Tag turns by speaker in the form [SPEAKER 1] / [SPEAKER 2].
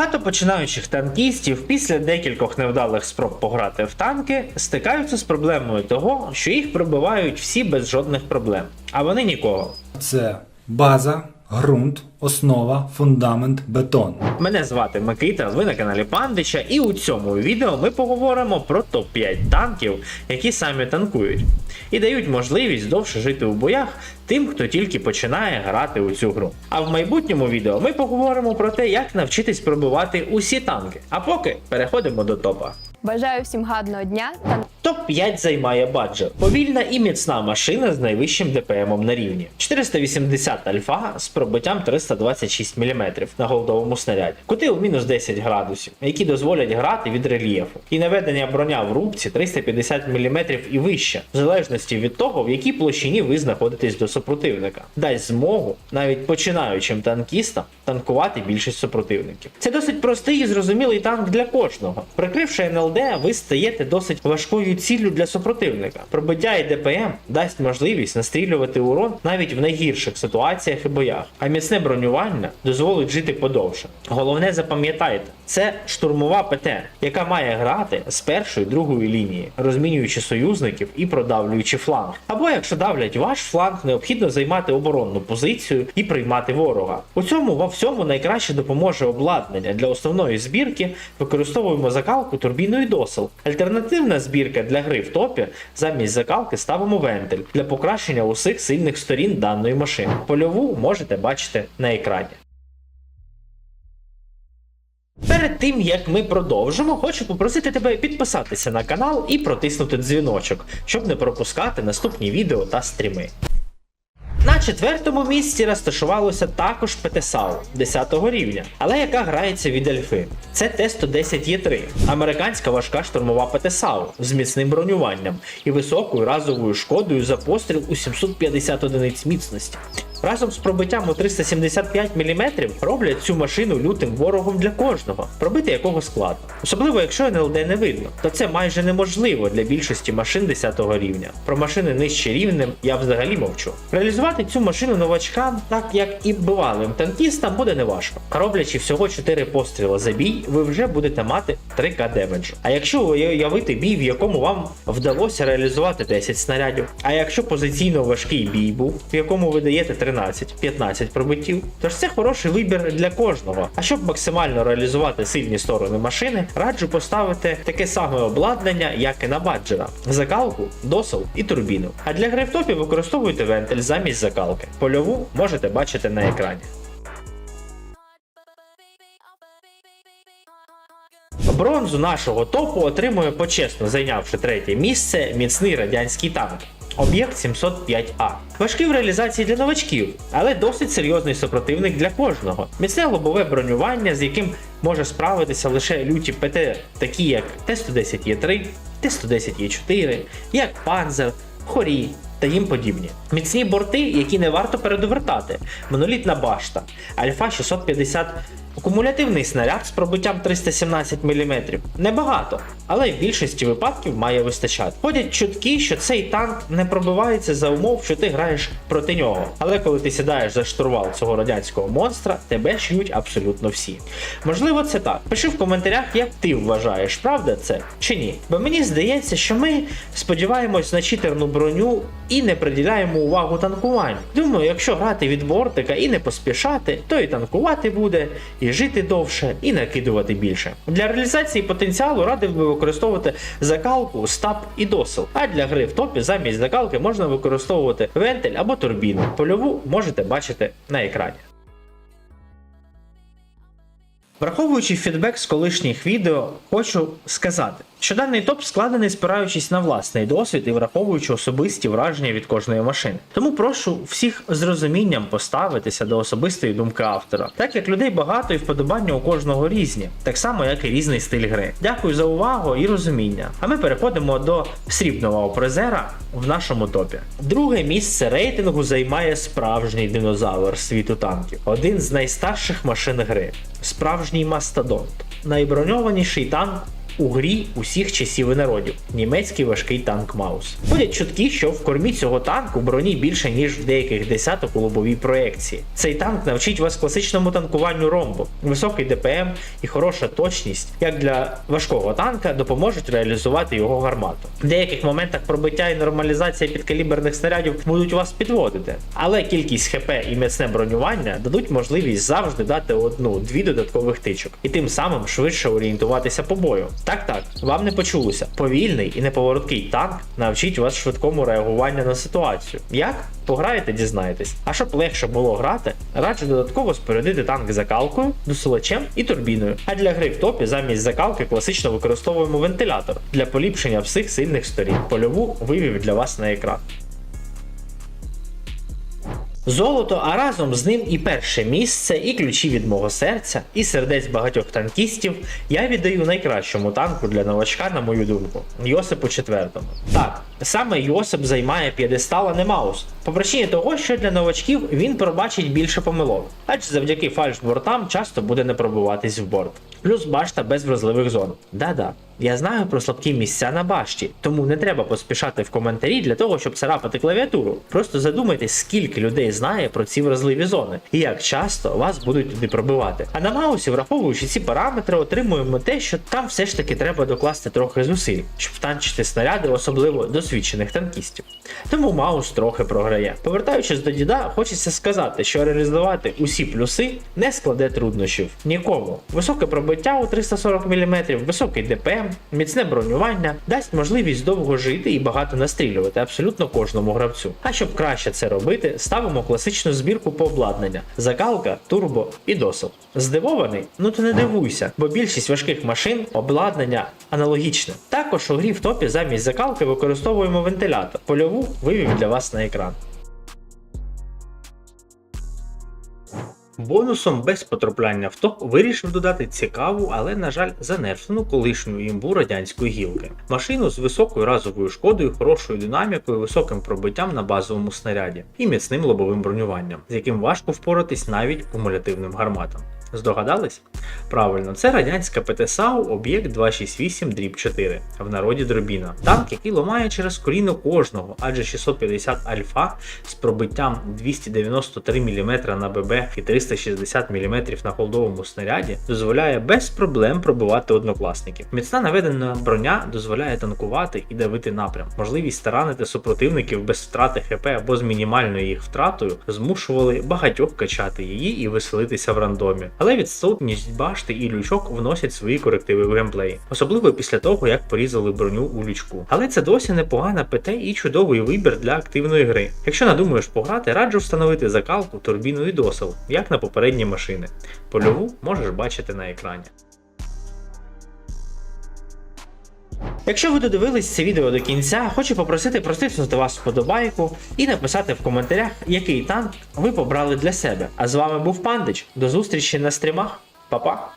[SPEAKER 1] Багато починаючих танкістів після декількох невдалих спроб пограти в танки стикаються з проблемою того, що їх пробивають всі без жодних проблем, а вони нікого.
[SPEAKER 2] Це база, ґрунт, основа, фундамент, бетон.
[SPEAKER 1] Мене звати Микита, ви на каналі Пандича, і у цьому відео ми поговоримо про топ-5 танків, які самі танкують, і дають можливість довше жити у боях тим, хто тільки починає грати у цю гру. А в майбутньому відео ми поговоримо про те, як навчитись пробивати усі танки. А поки переходимо до топа.
[SPEAKER 3] Бажаю всім гарного дня та
[SPEAKER 1] Топ-5 займає Баджо. Повільна і міцна машина з найвищим ДПМом на рівні. 480 альфа з пробиттям 326 мм на голдовому снаряді. Кути у мінус 10 градусів, які дозволять грати від рельєфу. І наведення броня в рубці 350 мм і вище, в залежності від того, в якій площині ви знаходитесь до супротивника. Дасть змогу навіть починаючим танкістам танкувати більшість супротивників. Це досить простий і зрозумілий танк для кожного. Прикривши НЛД, ви стаєте досить важкою ціллю для супротивника. Пробиття і ДПМ дасть можливість настрілювати урон навіть в найгірших ситуаціях і боях, а міцне бронювання дозволить жити подовше. Головне запам'ятайте, це штурмова ПТ, яка має грати з першої другої лінії, розмінюючи союзників і продавлюючи фланг. Або якщо давлять ваш фланг, необхідно займати оборонну позицію і приймати ворога. У цьому во всьому найкраще допоможе обладнання для основної збірки. Використовуємо закалку турбіною досел. Альтернативна збірка для гри в топі замість закалки ставимо вентиль для покращення усіх сильних сторін даної машини. Польову можете бачити на екрані. Перед тим як ми продовжимо, хочу попросити тебе підписатися на канал і протиснути дзвіночок, щоб не пропускати наступні відео та стріми. На четвертому місці розташувалося також ПТСАУ 10 рівня, але яка грається від Альфи. Це Т-110Е3, американська важка штурмова ПТСАУ з міцним бронюванням і високою разовою шкодою за постріл у 750 одиниць міцності. Разом з пробиттям у 375 мм роблять цю машину лютим ворогом для кожного, пробити якого складно. Особливо якщо НЛД не видно, то це майже неможливо для більшості машин 10 рівня. Про машини нижче рівнем я взагалі мовчу. Реалізувати цю машину новачкам, так як і бувалим танкістам, буде неважко. Роблячи всього 4 постріли за бій, ви вже будете мати 3к демеджу. А якщо уявити бій, в якому вам вдалося реалізувати 10 снарядів, а якщо позиційно важкий бій був, в якому ви даєте 13-15 пробиттів, то ж це хороший вибір для кожного. А щоб максимально реалізувати сильні сторони машини, раджу поставити таке саме обладнання, як і на баджера: закалку, досел і турбіну. А для гри в топі використовуйте вентиль замість закалки. Польову можете бачити на екрані. Бронзу нашого топу отримує почесно зайнявши третє місце міцний радянський танк. Об'єкт 705А. Важкий в реалізації для новачків, але досить серйозний супротивник для кожного. Міцне лобове бронювання, з яким може справитися лише люті ПТ, такі як Т-110Е3, Т-110Е4, як Панзер, Хорі та їм подібні. Міцні борти, які не варто передовертати, монолітна башта, Альфа 650 Акумулятивний снаряд з пробиттям 317 мм. Небагато, але в більшості випадків має вистачати. Ходять чутки, що цей танк не пробивається за умов, що ти граєш проти нього. Але коли ти сідаєш за штурвал цього радянського монстра, тебе шиють абсолютно всі. Можливо, це так. Пиши в коментарях, як ти вважаєш, правда це чи ні. Бо мені здається, що ми сподіваємось на читерну броню і не приділяємо увагу танкуванню. Думаю, якщо грати від бортика і не поспішати, то і танкувати буде, і жити довше, і накидувати більше. Для реалізації потенціалу радив би використовувати закалку, стаб і досел. А для гри в топі замість закалки можна використовувати вентиль або турбіну. Польову можете бачити на екрані. Враховуючи фідбек з колишніх відео, хочу сказати, що даний топ складений спираючись на власний досвід і враховуючи особисті враження від кожної машини. Тому прошу всіх з розумінням поставитися до особистої думки автора, так як людей багато і вподобання у кожного різні, так само як і різний стиль гри. Дякую за увагу і розуміння. А ми переходимо до срібного призера в нашому топі. Друге місце рейтингу займає справжній динозавр світу танків, один з найстарших машин гри, справжній мастодонт, найброньованіший танк у грі усіх часів і народів німецький важкий танк Маус. Ходять чутки, що в кормі цього танку броні більше ніж в деяких десяток у лобовій проекції. Цей танк навчить вас класичному танкуванню ромбо, високий ДПМ і хороша точність, як для важкого танка, допоможуть реалізувати його гармату. В деяких моментах пробиття і нормалізація підкаліберних снарядів будуть вас підводити, але кількість ХП і міцне бронювання дадуть можливість завжди дати одну-дві додаткових тичок і тим самим швидше орієнтуватися по бою. Так, так, вам не почулося. Повільний і неповороткий танк навчить вас швидкому реагуванню на ситуацію. Як? Пограєте, дізнаєтесь. А щоб легше було грати, раджу додатково спорядити танк закалкою, досилачем і турбіною. А для гри в топі замість закалки класично використовуємо вентилятор для поліпшення всіх сильних сторін. Польову вивів для вас на екран. Золото, а разом з ним і перше місце, і ключі від мого серця, і сердець багатьох танкістів я віддаю найкращому танку для новачка, на мою думку, Йосипу IV. Так, саме Йосип займає п'єдестал, а не Маус. По причині того, що для новачків він пробачить більше помилок, адже завдяки фальшбортам часто буде не пробиватись в борт. Плюс башта без вразливих зон. Да-да. Я знаю про слабкі місця на башті, тому не треба поспішати в коментарі для того, щоб царапати клавіатуру. Просто задумайтесь, скільки людей знає про ці вразливі зони і як часто вас будуть туди пробивати. А на маусі, враховуючи ці параметри, отримуємо те, що там все ж таки треба докласти трохи зусиль, щоб танчити снаряди, особливо досвідчених танкістів. Тому маус трохи програє. Повертаючись до діда, хочеться сказати, що реалізувати усі плюси не складе труднощів нікому. Високе пробиття у 340 мм, високий ДПМ, міцне бронювання дасть можливість довго жити і багато настрілювати абсолютно кожному гравцю. А щоб краще це робити, ставимо класичну збірку по обладнання: закалка, турбо і досил. Здивований? Ну то не дивуйся, бо більшість важких машин обладнання аналогічне. Також у грі в топі замість закалки використовуємо вентилятор. Польову вивів для вас на екран. Бонусом без потрапляння в топ вирішив додати цікаву, але, на жаль, занерфлену колишню імбу радянської гілки. Машину з високою разовою шкодою, хорошою динамікою, високим пробиттям на базовому снаряді і міцним лобовим бронюванням, з яким важко впоратись навіть кумулятивним гарматам. Здогадались? Правильно, це радянська ПТСАУ об'єкт 268 дріб 4 в народі дробіна. Танк, який ламає через коліно кожного, адже 650 альфа з пробиттям 293 мм на ББ і 360 мм на холдовому снаряді дозволяє без проблем пробивати однокласників. Міцна наведена броня дозволяє танкувати і давити напрям. Можливість таранити супротивників без втрати ХП або з мінімальною їх втратою змушували багатьох качати її і веселитися в рандомі. Але відсутність башти і лючок вносять свої корективи в геймплей, особливо після того, як порізали броню у лючку. Але це досі непогана ПТ і чудовий вибір для активної гри. Якщо надумаєш пограти, раджу встановити закалку, турбіну і досил, як на попередні машини. Польову можеш бачити на екрані. Якщо ви додивились це відео до кінця, хочу попросити простиснути вас вподобайку і написати в коментарях, який танк ви побрали для себе. А з вами був Пандич. До зустрічі на стрімах. Па-па!